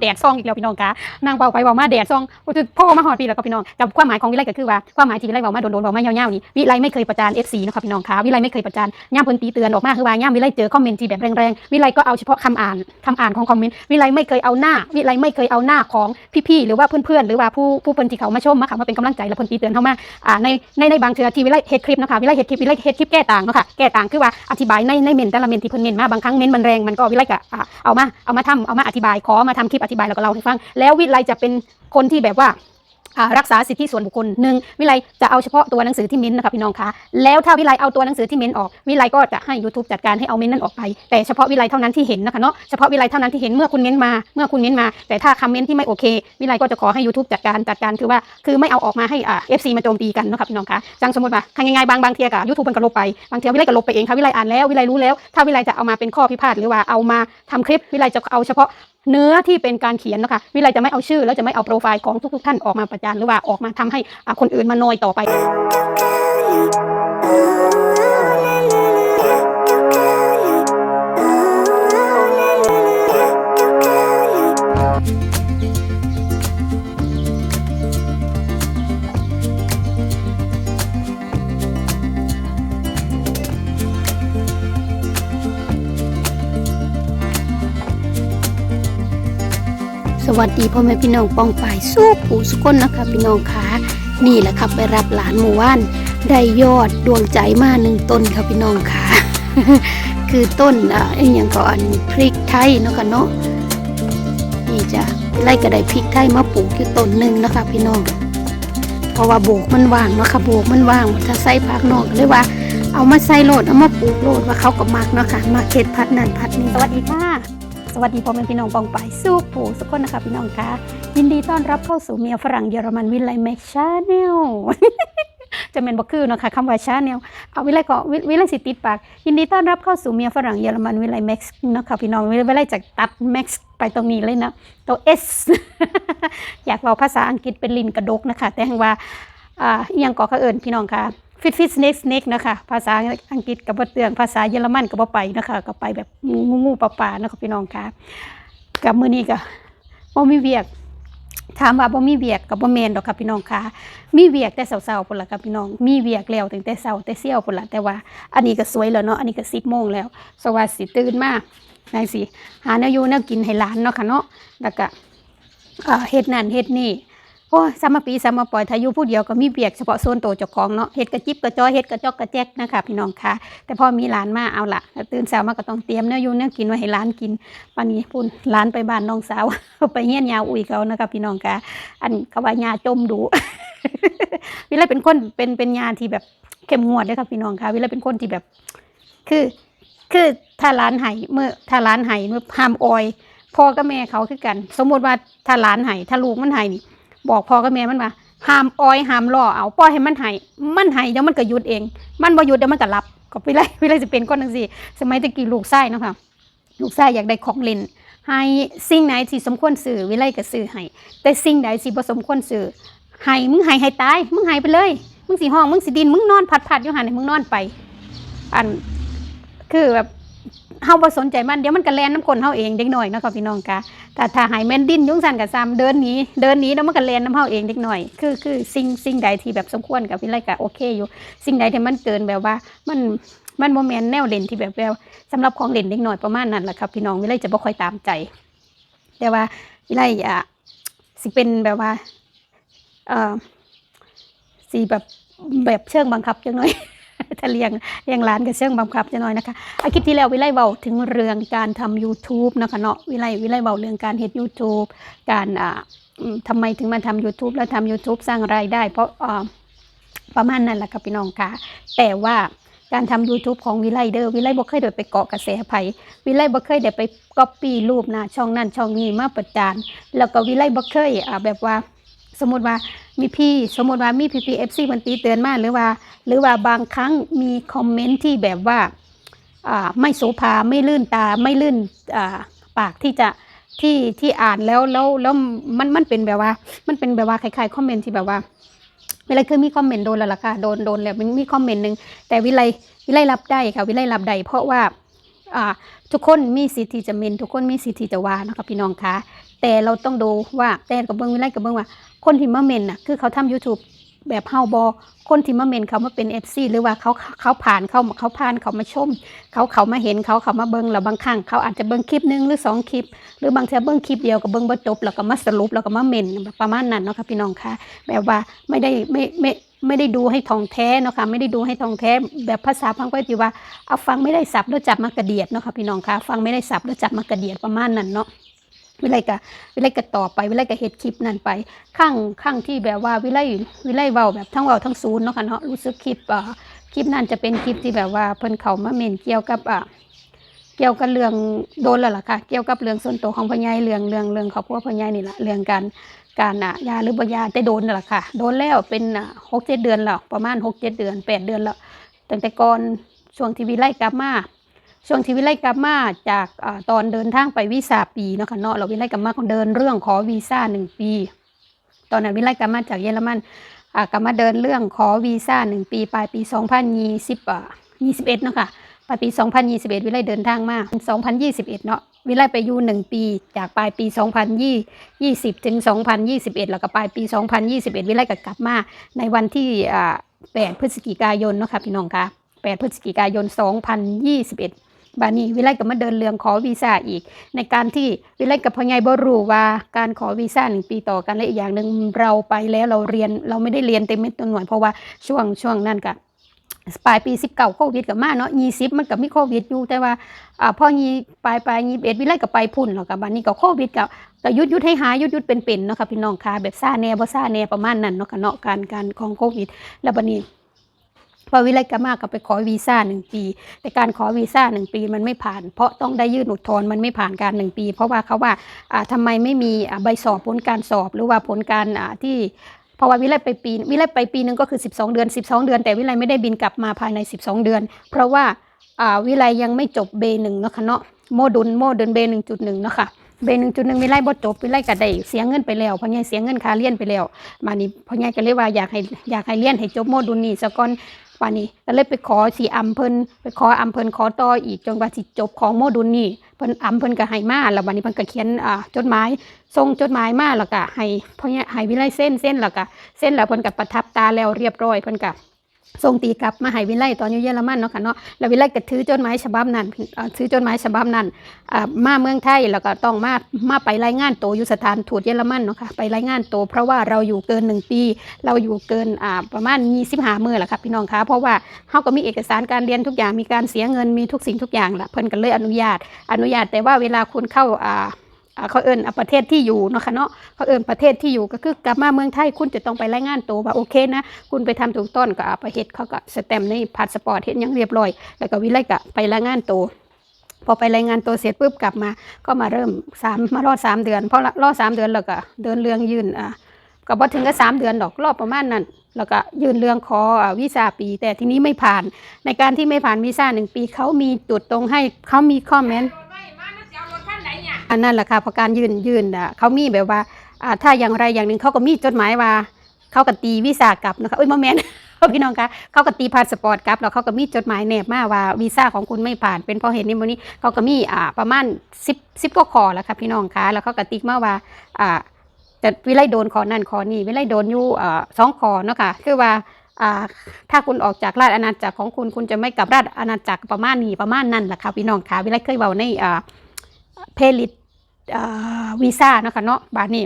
แดดซองอีกแล้วพี่น้องคะนางเบาไปเบามาแดดซองโอ้ยพ่อมาหอดปีแล้วก็พี่น้องกับความหมายของวิไลก็คือว่าความหมายที่วิไลเบามาโดนๆเบามาเงาๆนี่วิไลไม่เคยประจาน FC นะครับพี่น้องคะวิไลไม่เคยประจานย่ามเพิ่นตีเตือนออกมาคือว่าย่ามวิไลเจอคอมเมนต์ที่แบบแรงๆวิไลก็เอาเฉพาะคำอ่านคำอ่านของคอมเมนต์วิไลไม่เคยเอาหน้าวิไลไม่เคยเอาหน้าของพี่ๆหรือว่าเพื่อนๆหรือว่าผู้ผู้เพิ่นที่เขามาชมมาค่ะมาเป็นกำลังใจและเพิ่นตีเตือนเข้ามาอ่าในในในบางเทื่อที่วิไลเฮ็ดคลิปนะคะวิไลเฮ็ดคลิปวิไลเฮ็ดคลิปแก้ต่างเนาะค่ะแก้ต่างคือว่าอธิบายในในเมนแต่ละเมนที่เพิ่นเมนมาบางครั้งเมนมันแรงมันก็วิไลก็อ่าเอามาเอามาทำเอามาอธิบายขอมาทำคลิปอธิบายแล้วก็เล่าให้ฟัง แล้ววิไลจะเป็นคนที่แบบว่ารักษาสิทธิส่วนบุคคลหนึ่งวิไลจะเอาเฉพาะตัวหนังสือที่เม้นต์นะคะพี่น้องคะแล้วถ้าวิไลเอาตัวหนังสือที่เม้นต์ออกวิไลก็จะให้ YouTube จัดการให้เอาเม้นต์นั้นออกไป แต่เฉพาะวิไลเท่านั้นที่เห็นนะคะเนาะเฉพาะวิไลเท่านั้นที่เห็นเมื่อคุณเม้นต์มาเมื่อคุณเม้นต์มา แต่ถ้าคอมเมนต์ที่ไม่โอเควิไลก็จะขอให้ YouTube จัดการจัดการคือว่าคือไม่เอาออกมาให้เอ่า FC มาโจมตีกันนะคะพี่น้องคะจังสมมติว่าทางง่ายๆบางบางเทียกับ YouTube มันก็ลบไปบางเทียวิไลก็ลบไปเองค่ะวิไลอ่านแล้ววิไลรู้แล้ว ถ้าวิไลจะเอามาเป็นข้อพิพาทหรือว่าเอามาทำคลิปวิไลจะเอาเฉพาะ เนื้อที่เป็นการเขียนนะคะวิไลจะไม่เอาชื่อ แล้วจะไม่เอาโปรไฟล์ของทุกๆท่านออกมาประจานหรือว่าออกมาทำให้อาคนอื่นมานอยต่อไป สวัสดีพ่อแม่พี่น้องปองป่ายสู้ผู้สุคนนะคะพี่น้องคะนี่แหละครับไปรับหลานหมู่ว่านได้ยอดดวงใจมาหนึ่งต้นค่ะพี่น้องคะคือต้นอ่าไอ้อย่างก่อนพริกไทยเนาะค่ะเนาะนี่จ้ะไล่กระไดพริกไทยมาปลูกอยู่ต้นหนึ่งนะคะพี่น้อง เพราะว่าโบกมันว่างเนาะค่ะโบกมันว่างถ้าใส่ผักนอกเลยว่าเอามาใส่โหลดเอามาปลูกโหลดว่าเขาก็มักเนาะค่ะมาเข็ดพัดนั่นพัดนี่สวัสดีค่ะ สวัสดีพ่อแม่พี่น้องปองไปายสู้ผู้สุกคนนะคะพี่น้องคะยินดีต้อนรับเข้าสู่เมียฝรั่งเยอรมันวิไลแม็กชาแนลจะเป็นบอกคือนะคะคำว่าชาแนลเอาวิไลก็วิไลสิติดปาก ยินดีต้อนรับเข้าสู่เมียฝรั่งเยอรมันวิไลแม็กซ์นะคะพี่น้องวิไลวิไลจะตัดแม็กซ์ไปตรงนี้เลยนะตัว S อสอยากเอาภาษาอังกฤษเป็นลินกระดกนะคะ แต่ว่าอ่าอหยังก่อเขาเอิญพี่น้องค่ะ ฟิตฟิตสเน็กสเน็กนะคะภาษาอังกฤษกับบ่เตืองภาษาเยอรมันกับบไปนะคะก็ไปแบบงูงูปลาปลานะคะพี่น้องค่ะกับมือนี้ก็บ่มีเวียก ถามว่าบ่มีเวียกกับบ่แมนดอกค่ะพี่น้องค่ะมีเวียกแต่เช้าๆพุ่นละค่ะพี่น้อง มีเวียกแล้วตั้งแต่เช้าแต่เสี่ยวพุ่นละแต่ว่า อันนี้ก็สวยแล้วเนาะอันนี้ก็10โมงแล้วสวัสดีตื่นมาจังสิหาแนวอยู่แนวกินให้หลานเนาะค่ะเนาะแล้วก็เฮ็ดนั่นเฮ็ดนี่ อ้ยสามมาปีสามมาปล่อยถ้ายู่ผู้เดียวก็มีเวียกเฉพาะโซนโตเจ้าของเนาะเฮ็ดกระจิบกระจอยเฮ็ดกระจอกกระแจกนะคะพี่น้องค่ะ แต่พอมีหลานมาเอาละตื่นเช้ามาก็ต้องเตรียมแนวอยู่แนวกินไว้ให้หลานกินปานนี้พุ่นหลานไปบ้านน้องสาวไปเฮี้ยนยาวอุ้ยเขานะคะพี่น้องค่ะอันเขาว่ายาจมดูวิไลเป็นคนเป็นเป็นยาที่แบบเข้มงวดเลยค่ะพี่น้องค่ะวิไลเป็นคนที่แบบ คือ คือถ้าร้านไห้เมื่อถ้าร้านไห้เมื่อห้ามออยพ่อกับแม่เขาคือกัน สมมติว่าถ้าร้านไห้ถ้าลูกมันไห้นี่ บอกพ่อกับแม่มันว่าห้ามออยห้ามล่อเอาปล่อยให้มันไห้มันไห้เดี๋ยวมันก็หยุดเอง มันบ่หยุดเดี๋ยวมันก็หลับก็วิไลวิไลจะเป็นคนจังซี่สมัยตะกี้ลูกไส้เนาะค่ะลูกไส้อยากได้ของเล่นให้สิ่งไหนที่สมควรซื้อวิไลก็ซื้อให้แต่สิ่งใดที่บ่สมควรซื้อให้มึงให้ให้ตายมึงให้ไปเลยมึงสิห้องมึงสิดินมึงนอนพัดพัดอยู่หันให้มึงนอนไป อันคือแบบ เฮาบ่สนใจมันเดี๋ยวมันก็แล่นน้ำคนเฮาเองเด็กน้อยเนาะค่ะพี่น้องค่ะแต่ถ้าให้แม่นดิ้นยุ่งสั่นกับซ้ำเดินหนีเดินหนีแล้วมันก็แล่นน้ำเฮาเองเด็กน้อยคือคือสิ่งสิ่งใดที่แบบสมควรกับวิไลก็โอเคอยู่ สิ่งใดที่มันเกินแบบว่ามันมันโมเมนแนวเล่นที่แบบแบบสำหรับของเล่นเด็กน้อยประมาณนั้นแหละครับพี่น้องวิไลจะบ่ค่อยตามใจ แต่ว่าวิไลอะสิเป็นแบบว่าเอ่อสีแบบแบบเชิงบังคับจังหน่อย ถ้าเลี้ยงเลี้ยงร้านก็เชิงบังคับจังหน่อยนะคะอาคลิปที่แล้ววิไลเบาถึงเรื่องการทำ YouTube นะคะเนาะวิไลวิไลเบาเรื่องการเฮ็ด YouTube การอ่าอืมทำไมถึงมาทำ YouTube แล้วทำ YouTube สร้างรายได้ เพราะอ่าประมาณนั้นแหละค่ะพี่น้องค่ะ แต่ว่าการทำ YouTube ของวิไลเดอร์วิไลบ่เคยเดินไปเกาะกระแสไผวิไลบ่เคยได้ไปก๊อปปี้รูปนะช่องนั้นช่องนี้มาประจานแล้วก็วิไลบ่เคยอ่าแบบว่า สมมติว่ามีพี่สมมติว่ามีพี่พีเอฟซีมันตีเตือนมาหรือว่า หรือว่าบางครั้งมีคอมเมนต์ที่แบบว่าอ่าไม่โสภาไม่ลื่นตาไม่ลื่นอ่าปากที่จะที่ที่อ่านแล้วแล้วแล้วมันมันเป็นแบบว่า มันเป็นแบบว่าคล้ายๆคอมเมนต์ที่แบบว่าเวลาเคยมีคอมเมนต์โดนแล้วล่ะค่ะโดนโดนแล้วมันมีคอมเมนต์หนึ่งแต่วิไลวิไลรับได้ค่ะ วิไลรับได้เพราะว่าอ่าทุกคนมีสิทธิจะเมนทุกคนมีสิทธิจะว่านะคะพี่น้องคะ แต่เราต้องดูว่าแต่กับเบิ้งวิไลกับเบิ้งว่า คนที่มาเมนน่ะคือเขาทำ YouTube แบบเฮาบอคนที่มาเมนเขามาเป็น FC หรือว่าเขาเขาผ่านเขาเขาผ่านเขามาชม เขาเขามาเห็นเขาเขามาเบิ้งแล้วบางครั้งเขาอาจจะเบิ้งคลิปหนึงหรือสองคลิป หรือบางทีเบิ้งคลิปเดียวก็เบิ้งบ่จบแล้วก็มาสรุปแล้วก็มาเมนประมาณนั้นเนาะค่ะพี่น้องค่ะ แบบว่าไม่ได้ไม่ไม่ไม่ได้ดูให้ทองแท้เนาะค่ะไม่ได้ดูให้ทองแท้ แบบภาษาพังก็ที่ว่าเอาฟังไม่ได้สับแล้วจับมากระเดียดเนาะค่ะพี่น้องค่ะฟังไม่ได้สับแล้วจับมากระเดียดประมาณนั้นเนาะ วิไลกะวิไลกะต่อไปวิไลกะเฮ็ดคลิปนั่นไปข้างข้างที่แบบว่าวิไลวิไลเว้าแบบทั้งเว้าทั้งศูนย์เนาะค่ะเนาะรู้สึกคลิปอ่าคลิปนั้นจะเป็นคลิปที่แบบว่าเพิ่นเขามาเมนเกี่ยวกับอ่าเกี่ยวกับเรื่องโดนแล้วล่ะค่ะ เกี่ยวกับเรื่องส่วนตัวของพ่อใหญ่เรื่องเรื่องเรื่องครอบครัวพ่อใหญ่นี่แหละเรื่องการการอะยาหรือบ่ยาแต่โดนนั่นแหละค่ะ โดนแล้วเป็นอะหกเจ็ดเดือนแล้วประมาณหกเจ็ดเดือนแปดเดือนแล้วตั้งแต่ก่อนช่วงที่วิไลกลับมา ช่วงที่วิไลกลับมาจากอตอนเดินทางไปวีซ่าปีเนาะค่ะเนาะเราวิไลกลับมาก็เดินเรื่องขอวีซ่าหนึ่งปี ตอนนั้นวิไลกลับมาจากเยอรมันอ่ากลับมาเดินเรื่องขอวีซ่าหนึ่งปี ปลายปีสองพันยี่สิบอ่ายี่สิบเอ็ดเนาะค่ะปลายปี 2021 วิไลเดินทางมา2021 เนาะวิไลไปอยู่หนึ่งปี จากปลายปี 2020 ถึง 2021 แล้วก็ปลายปี 2021 วิไลก็กลับมาในวันที่อ่า8พฤศจิกายนเนาะค่ะพี่น้องคะ8พฤศจิกายน 2021 บานี้วิไลก็มาเดินเรื่องขอวีซ่าอีก ในการที่วิไลกับพ่อใหญ่บ่รู้ว่าการขอวีซ่าหนึ่งปีต่อกันและอีกอย่างหนึ่งเราไปแล้วเราเรียนเราไม่ได้เรียนเต็มเม็ดเต็มหน่วย เพราะว่าช่วงช่วงนั้นก็ปลายปีสิบเก้าโควิดกับมาเนาะยี่สิบมันกับมีโควิดอยู่แต่ว่าอ่าพอยี่ปลายปลายยี่สิบเอ็ดวิไลกับไปพุ่นแล้วกับบันนี้ก็โควิดกับก็ยุดยุดให้หายยุดยุดเป็นเป็นๆเนาะค่ะพี่น้องค่ะแบบซาแน่บ่ซาแน่ประมาณนั้นเนาะค่ะเนาะการการของโควิด แล้วบันนี้ พอวิไลกับมาก็ไปขอวีซ่าหนึ่งปี แต่การขอวีซ่าหนึ่งปีมันไม่ผ่าน เพราะต้องได้ยื่นอุทธรณ์มันไม่ผ่านการหนึ่งปี เพราะว่าเขาว่าอ่าทำไมไม่มีใบสอบผลการสอบหรือว่าผลการที่เพราะว่าวิไลไปปีวิไลไปปีหนึงก็คือ 12 เดือน 12 เดือน แต่วิไลไม่ได้บินกลับมาภายใน 12 เดือน เพราะว่าวิไลยังไม่จบเบหนึ่งเนาะค่ะเนาะโมดุลโมดุลเบหนึ่งจุดหนึ่งเนาะค่ะเบหนึ่งจุดหนึ่งวิไลบ่จบวิไลก็ได้เสียเงินไปแล้วเพราะไงเสียเงินค่าเรียนไปแล้ว มานี่เพราะไงก็เลยว่าอยากให้อยากให้เรียนให้จบโมดุลนี้ซะก่อน ป่านนี้ก็เลยไปขอสีอำเพิ่นไปขออำเพิ่นขอต่ออีกจนกว่าสิจบของโมดุลนี่เพิ่นอำเพิ่นก็ให้มาแล้ววันนี้เพิ่นก็เขียนอ่าจดหมายส่งจดหมายมาแล้วก็ให้เพราะไงให้วิไลเส้นเส้นแล้วก็เส้นแล้วเพิ่นกับประทับตาแล้วเรียบร้อยเพิ่นกับ ส่งตีกลับมาให้วิไลตอนอยู่เยอรมันเนาะค่ะเนาะแล้ววิไลก็ถือจดหมายฉบับนั้นถือจดหมายฉบับนั้นอ่ามาเมืองไทยแล้วก็ต้องมามาไปรายงานตัวอยู่สถานทูตเยอรมันเนาะค่ะไปรายงานตัวเพราะว่าเราอยู่เกินหนึ่งปี เราอยู่เกินประมาณ25มื้อแหละค่ะพี่น้องคะเพราะว่าเฮาก็มีเอกสารการเรียนทุกอย่างมีการเสียเงินมีทุกสิ่งทุกอย่างละเพิ่นก็เลยอนุญาตอนุญาตแต่ว่าเวลาคุณเข้า เขาเอิ้นอ่าประเทศที่อยู่เนาะค่ะเนาะเขาเอินประเทศที่อยู่ก็คือกลับมาเมืองไทยคุณจะต้องไปรายงานตัวว่าโอเคนะ คุณไปทำถูกต้นก็เอาไปเฮ็ดเขาก็สแตมในพาสปอร์ตเฮ็ดยังเรียบร้อย แล้วก็วิไลก็ไปรายงานตัวพอไปรายงานตัวเสร็จปุ๊บกลับมา ก็มาเริ่มสามมารอดสามเดือนพอรอดสามเดือนแล้วก็เดินเรื่องยื่นอ่าก็บ่ถึงกับสามเดือนดอกรอบประมาณนั้นแล้วก็ยื่นเรื่องขออวีซ่าปี แต่ทีนี้ไม่ผ่าน ในการที่ไม่ผ่านวีซ่าหนึ่งปีเขามีจุดตรงให้เขามีคอมเมนต์ อันนั้นแหละค่ะพราะการยื่นยื่นอะเขามีแบบว่าอ่าถ้าอย่างไรอย่างหนึ่งเขาก็มีจดหมายว่าเขาก็ตีวีซ่ากลับนะคะเอ้ยโมเมนพี่น้องคะเขาก็ตีพาสปอร์ตกลับแล้วเขาก็มีจดหมายแนบมาว่าวีซ่าของคุณไม่ผ่าน เป็นเพราะเหตุนี้วันนี้เขาก็มีอ่าประมาณ10 10ก็ขอแล้วค่ะพี่น้องคะแล้วเขาก็ติ๊กมาว่าอ่าจะวิไลโดนขอนั่นขอนี่วิไลโดนอยู่อ่าสองขอเนาะค่ะคือว่าอ่าถ้าคุณออกจากราชอาณาจักรของคุณคุณจะไม่กลับราชอาณาจักรประมาณนี้ประมาณนั้นแหละค่ะพี่น้องคะวิไลเคยเบาในอ่า เพลิตวีซ่านะคะเนาะบานนี้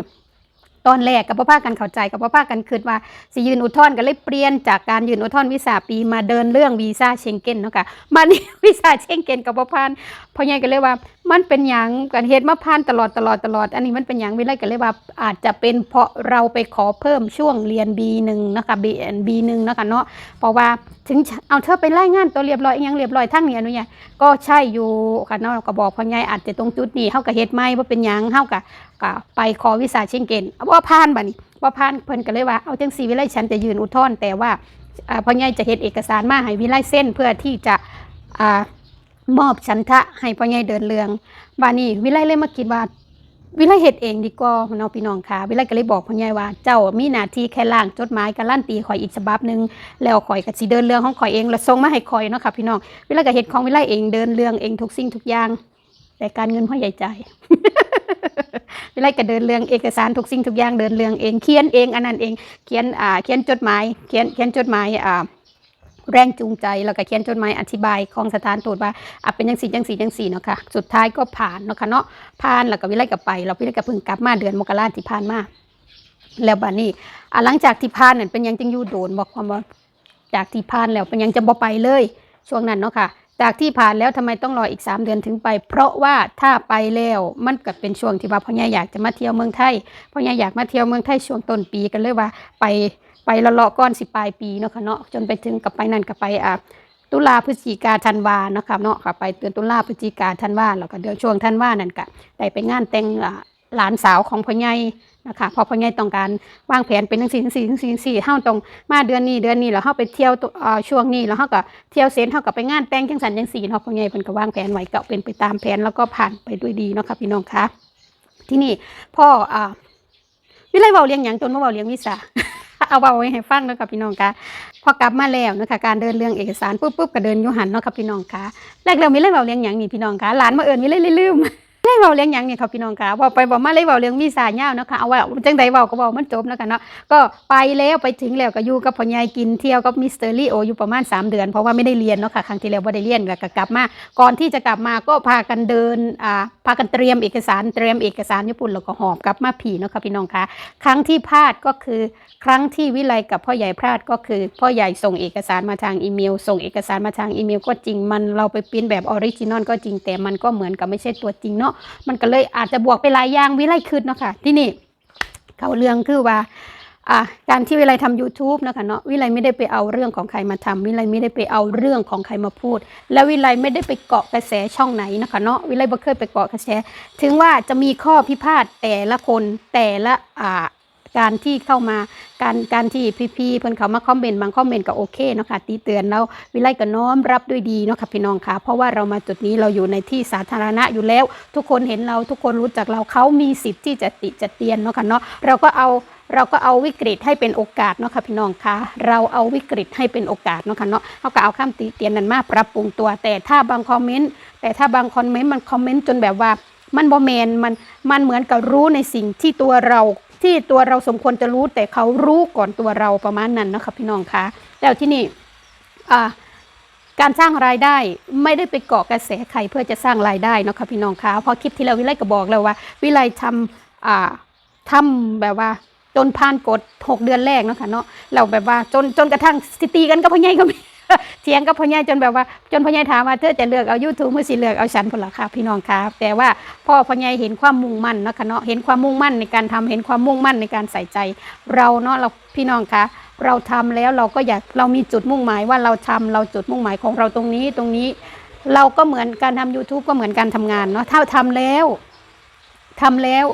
ตอนแรกกับพ่อพากันเข้าใจกับพ่อพากันคิดว่าสิยืนอุทธรณ์ก็เลยเปลี่ยนจากการยืนอุทธรณ์วีซ่าปีมาเดินเรื่องวีซ่าเชงเก้นเนาะค่ะมานี่วีซ่าเชงเก้นกับพ่อพานพ่อใหญ่ก็เลยว่า มันเป็นหยังกันเหตุมาพานตลอดตลอดตลอด อันนี้มันเป็นหยังวิไลก็เลยว่าอาจจะเป็นเพราะเราไปขอเพิ่มช่วงเรียน B1 นะคะ B B1 เนะคะเนาะเพราะว่าถึงเอาเธอไปรายงานตัวเรียบร้อยอยังเรียบร้อยทั้งนี้อนุญาตก็ใช่อยู่ค่ะเนาะก็บอกพ่อใหญ่อาจจะตรงจุดนี้เฮาก็เฮ็ดไม่ว่าเป็นหยังเฮาก็ ก็ไปขอวีซ่าเชงเก้นว่าผ่านบัดนี้ว่าผ่านเพิ่นก็เลยว่าเอาจังซี่วิไลฉันจะยืนอุทธรณ์แต่ว่าพ่อใหญ่จะเฮ็ดเอกสารมาให้วิไลเส้นเพื่อที่จะอมอบฉันทะให้พ่อใหญ่เดินเรื่องบานี้วิไลเลยมาคิดว่าวิไลเฮ็ดเองดีกว่าเนาะพี่น้องค่ะ วิไลก็เลยบอกพ่อใหญ่ว่าเจ้ามีหน้าที่แค่ล่างจดหมายการลั่นตีข่อยอีกฉบับหนึ่งแล้วข่อยก็สิเดินเรื่องของข่อยเองแล้วส่งมาให้ข่อยเนาะค่ะพี่น้องวิไลก็เฮ็ดของวิไลเองเดินเรื่องเองทุกสิ่งทุกอย่าง แต่การเงินพ่อใหญ่ใจ วิไลก็เดินเรื่องเอกสารทุกสิ่งทุกอย่างเดินเรื่องเองเขียนเองอันนั้นเองเขียนอ่าเขียนจดหมายเขียนเขียนจดหมายอ่าแรงจูงใจแล้วก็เขียนจดหมายอธิบายของสถานทูตว่าอะเป็นจังสี่จังสี่จังสี่เนาะค่ะสุดท้ายก็ผ่านเนาะค่ะเนาะผ่านแล้วก็วิไลก็ไปเราวิไลก็เพิ่งกลับมาเดือนมกราที่ผ่านมาแล้วบัดนี้อะหลังจากที่ผ่านนั่นเป็นยังจังอยู่โดนบอกความว่าจากที่ผ่านแล้วเป็นยังจะบ่ไปเลยช่วงนั้นเนาะค่ะ จากที่ผ่านแล้วทำไมต้องรออีก 3 เดือนถึงไป เพราะว่าถ้าไปแล้วมันก็เป็นช่วงที่ว่าพ่อใหญ่อยากจะมาเที่ยวเมืองไทยพ่อใหญ่อยากมาเที่ยวเมืองไทยช่วงต้นปีกันเลยว่า ไปไปละเลาะก้อนสิปลายปีเนาะค่ะเนาะจนไปถึงกับไปนั่นกับไปอะตุลาพฤศจิกาธันวาเนาะค่ะเนาะค่ะไปเดือนตุลาพฤศจิกาธันวาแล้วก็เดือนช่วงธันวานั่นก็ได้ไปงานแต่งหลานสาวของพ่อใหญ่ นะคะพอพ่อใหญ่ต้องการวางแผนเป็นทั้งสี่ทั้งสี่ทั้งสี่ทั้งสี่เฮาต้องมาเดือนนี้เดือนนี้แล้วเฮาไปเที่ยวตัวช่วงนี้แล้วเฮาก็เที่ยวเซนเฮาก็ไปงานแต่งจังสันจังสี่เนาะพ่อใหญ่เพิ่นก็วางแผนไว้ก็เป็นไปตามแผนแล้วก็ผ่านไปด้วยดีเนาะค่ะพี่น้องคะที่นี่พ่ออ่าวิไลเว้าเลี้ยงหยังจนมาเว้าเลี้ยงวิสาเอาเว้าไว้ให้ฟังเนาะค่ะพี่น้องคะพอกลับมาแล้วเนาะคะการเดินเรื่องเอกสารปุ๊บปุ๊บก็เดินยู่หันเนาะค่ะพี่น้องคะแรกแล้วมีเลยเว้าเลี้ยงหยังนี่พี่น้องคะหลานมาเอิ้นมีเลยเลยลืม เลยเว้าเลี้ยงหยังเนี่ยค่ะพี่น้องคะเว้าไปเว้ามาเลยเว้าเลี้ยงวีซ่ายาวเนาะค่ะเอาว่าจังใดเว้าก็เว้ามันจบแล้วกันเนาะก็ไปแล้วไปถึงแล้วก็อยู่กับพ่อใหญ่กินเที่ยวกับมิสเตอร์ลีโออยู่ประมาณ 3 เดือน เพราะว่าไม่ได้เรียนเนาะค่ะครั้งที่แล้วไม่ได้เรียนแล้วก็กลับมา ก่อนที่จะกลับมาก็พากันเดินอ่าพากันเตรียมเอกสารเตรียมเอกสารญี่ปุ่นแล้วก็หอบกลับมาผีเนาะค่ะพี่น้องคะครั้งที่พลาดก็คือครั้งที่วิไลกับพ่อใหญ่พลาดก็คือ พ่อใหญ่ส่งเอกสารมาทางอีเมล ส่งเอกสารมาทางอีเมล ก็จริงมันเราไปปริ้นแบบออริจินอลก็จริงแต่มันก็เหมือนกับไม่ใช่ตัวจริงเนาะมันก็เลยอาจจะบวกไปหลายอย่างวิไลคืดเนาะค่ะ ที่นี่เขาเรื่องคือว่าการที่วิไลทำ YouTube นะคะเนาะวิไลไม่ได้ไปเอาเรื่องของใครมาทำวิไลไม่ได้ไปเอาเรื่องของใครมาพูด และววิไลไม่ได้ไปเกาะกระแสช่องไหนนะคะเนาะวิไลบ่เคยไปเกาะกระแส ถึงว่าจะมีข้อพิพาทแต่ละคนแต่ละอ่า การที่เข้ามาการการที่พี่ๆเพิ่นเขามาคอมเมนต์บางคอมเมนต์ก็โอเคเนาะค่ะตีเตือนแล้ววิไลก็น้อมรับด้วยดีเนาะค่ะพี่น้องค่ะ เพราะว่าเรามาจุดนี้เราอยู่ในที่สาธารณะอยู่แล้ว ทุกคนเห็นเราทุกคนรู้จักเราเขามีสิทธิ์ที่จะติจะเตียนเนาะค่ะเนาะเราก็เอาเราก็เอาวิกฤตให้เป็นโอกาสเนาะค่ะพี่น้องคะเราเอาวิกฤตให้เป็นโอกาสเนาะค่ะเนาะเขาก็เอาคำติเตียนนั้นมาปรับปรุงตัว แต่ถ้าบางคอมเมนต์แต่ถ้าบางคอมเมนต์มันคอมเมนต์จนแบบว่ามันบอแมนมันมันเหมือนกับรู้ในสิ่งที่ตัวเรา ที่ตัวเราสมควรจะรู้แต่เขารู้ก่อนตัวเราประมาณนั้นนะคะพี่น้องคะแล้วที่นี่การสร้างรายได้ไม่ได้ไปเกาะกระแสใครเพื่อจะสร้างรายได้นะคะพี่น้องคะเพราะคลิปที่เราวิไลก็บอกแล้วว่า วิไลทำทำแบบว่าจนผ่านกฎหกเดือนแรกนะคะเนาะเราแบบว่าจนจนกระทั่งสตีกันกับพ่อใหญ่ก็มี เถียงกับพ่อใหญ่จนแบบว่า จนพ่อใหญ่ถามว่าเธอจะเลือกเอา YouTube มือสิเลือกเอาฉันคนละค่ะพี่น้องครับแต่ว่าพ่อพ่อใหญ่เห็นความมุ่งมั่นเนาะค่ะเนาะเห็นความมุ่งมั่นในการทำเห็นความมุ่งมั่นในการใส่ใจ เราเนาะเราพี่น้องคะเราทำแล้วเราก็อยากเรามีจุดมุ่งหมายว่าเราทำเราจุดมุ่งหมายของเราตรงนี้ตรงนี้เราก็เหมือนการทำ YouTube ก็เหมือนการทำงานเนาะถ้าทำแล้วทำแล้ว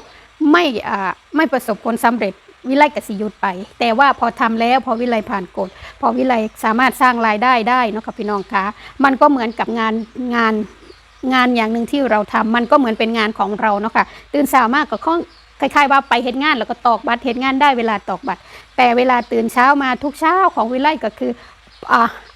ไม่อ่าไม่ประสบผลสำเร็จ วิไลกสิหยุดไป แต่ว่าพอทำแล้วพอวิไลผ่านกฎพอวิไลสามารถสร้างรายได้ได้เนาะค่ะพี่น้องคะมันก็เหมือนกับงานงานงานอย่างหนึ่งที่เราทำมันก็เหมือนเป็นงานของเราเนาะค่ะตื่นสามากก็ข้องคล้ายๆว่าไปเห็นงานแล้วก็ตอกบัตรเห็นงานได้เวลาตอกบัตรแต่เวลาตื่นเช้ามาทุกเช้าของวิไลก็คือ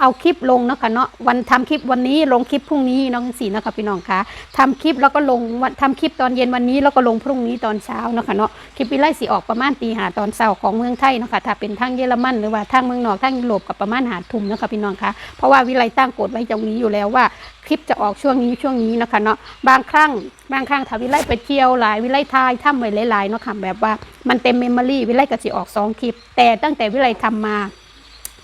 เอาคลิปลงเนาะค่ะเนาะวันทำคลิปวันนี้ลงคลิปพรุ่งนี้น้องสีเนาะค่ะพี่น้องคะทำคลิปแล้วก็ลงวันทำคลิปตอนเย็นวันนี้แล้วก็ลงพรุ่งนี้ตอนเช้าเนาะค่ะเนาะคลิปวิไลสีออกประมาณตีหาตอนเช้าของเมืองไทยเนาะค่ะถ้าเป็นทางเยอรมันหรือว่าทางเมืองนอกทางยุโรปกับประมาณหาทุ่มเนาะค่ะพี่น้องคะเพราะว่าวิไลตั้งกฎไว้ตรงนี้อยู่แล้วว่าคลิปจะออกช่วงนี้ช่วงนี้เนาะคะเนาะบางครั้งบางครั้งถ้าวิไลไปเที่ยวหลายวิไลทายทำไว้หลายๆเนาะค่ะแบบว่ามันเต็มเมมโมรี่วิไลก็สิออกสองคลิปแต่ตั้งแต่วิไลทำมา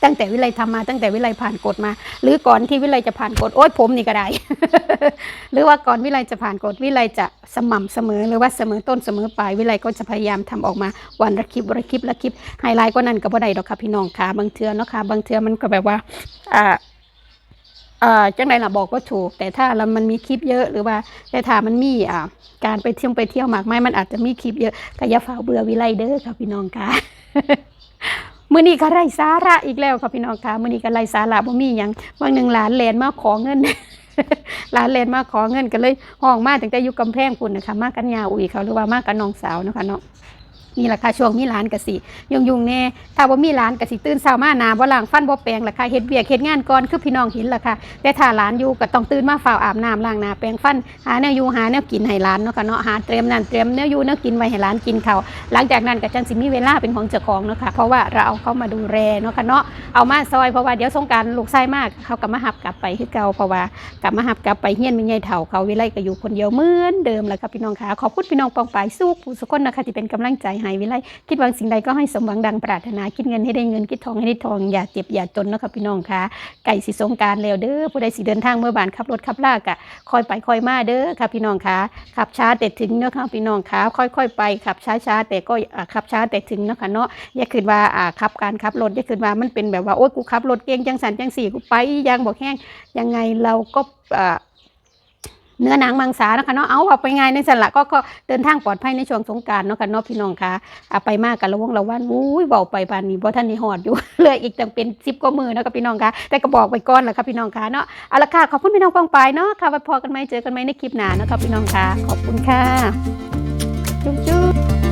ตั้งแต่วิไลทำมาตั้งแต่วิไลผ่านกฎมา หรือก่อนที่วิไลจะผ่านกฎโอ๊ยผมนี่ก็ได้ หรือว่าก่อนวิไลจะผ่านกฎวิไลจะสม่ำเสมอหรือว่าเสมอต้นเสมอปลายวิไลก็จะพยายามทำออกมาวันละคลิปวันละคลิปละคลิปไฮไลท์ก็นั่นก็บ่ได้ดอกค่ะพี่น้องค่ะบางเทือเนาะค่ะบางเทือมันก็แบบว่าอ่าอ่อจังใดล่ะบอกว่าถูก แต่ถ้าเรามันมีคลิปเยอะหรือว่าแต่ถ้ามันมีอ่าการไปเที่ยวไปเที่ยวมากไม้มันอาจจะมีคลิปเยอะก็อย่าฝ่าเบื่อวิไลเด้อค่ะพี่น้องค่ะ มื้อนี้ก็ไร้สาระอีกแล้วค่ะพี่น้องค่ะมื้อนี้ก็ไร้สาระบ่มีหยังวันหนึ่งหลานแลนมาขอเงินหลานแลนมาขอเงินก็เลยห้องมาตั้งแต่อยู่กำแพงพุ่นนะคะมากันยาอุ๋ยเขาหรือว่ามากันน้องสาวนะคะเนาะ นี่แหละค่ะช่วงมีร้านกะสิยุงยุงแน่ถ้าว่ามีร้านกะสิตื่นเช้ามาหนาบ่ล้างฟันบ่แปรงล่ะค่ะเฮ็ดเบียกเฮ็ดงานก่อนคือพี่น้องเห็นล่ะค่ะแต่ถ้าร้านอยู่ก็ต้องตื่นมาฝ้าวอาบน้ำล้างหน้าแปรงฟันหาแนวอยู่หาแนวกินให้ร้านเนาะค่ะเนาะหาเตรียมนั่นเตรียมแนวอยู่แนวกินไว้ให้ร้านกินเขาหลังจากนั้นก็จังสิมีเวลาเป็นของเจ้าของเนาะค่ะเพราะว่าเราเอาเขามาดูแลเนาะค่ะเนาะเอามาซอยเพราะว่าเดี๋ยวสงการลูกชายมากเขาก็มาหับกลับไปคือเก่าเพราะว่ากลับมาหับกลับไปเฮียนมีใหญ่เฒ่าเขาวิไลก็อยู่คนเดียวเหมือนเดิมแหละค่ะพี่น้องค่ะขอบคุณพี่น้องปองปายสู้ผู้สุคนนะคะที่เป็นกำลังใจให้วิไลคิดหวังสิ่งใดก็ให้สมหวังดังปรารถนาคิดเงินให้ได้เงินคิดทองให้ได้ทองอย่าเจ็บอย่าจนนะครับพี่น้องคะไก่สิสงการแล้วเด้อผู้ใดสิเดินทางเมื่อบานขับรถขับลากะคอยไปคอยมาเด้อค่ะพี่น้องคะขับช้าแต่ถึงเนาะค่ะพี่น้องคะค่อย ๆ ไปขับช้าๆแต่ก็ขับช้าแต่ถึงเนาะค่ะเนาะอย่าคิดว่าอ่าขับการขับรถอย่าคิดว่ามันเป็นแบบว่าโอ๊ยกูขับรถเก่งจังสันจังสี่กูไปยางบอกแห้งยังไงเราก็อ่า เนื้อหนังมังสานะคะเนาะเอาเอาไปไงในสันละก็ก็เดินทางปลอดภัยในช่วงสงการเนาะค่ะเนาะพี่น้องค่ะอาไปมากกันระวงระวันอุ้ยเบาไปปานนี้เพราะท่านนี่หอดอยู่เหลืออีกตั้งเป็นสิบกว่ามือเนาะคะพี่น้องค่ะแต่ก็บอกไปก่อนแหละค่ะพี่น้องค่ะเนาะเอาละค่ะขอบคุณพี่น้องปองไปเนาะค่ะไว้พอกันไหมเจอกันไหมในคลิปหน้าเนาะคะพี่น้องค่ะขอบคุณค่ะจุ๊บจุ๊บ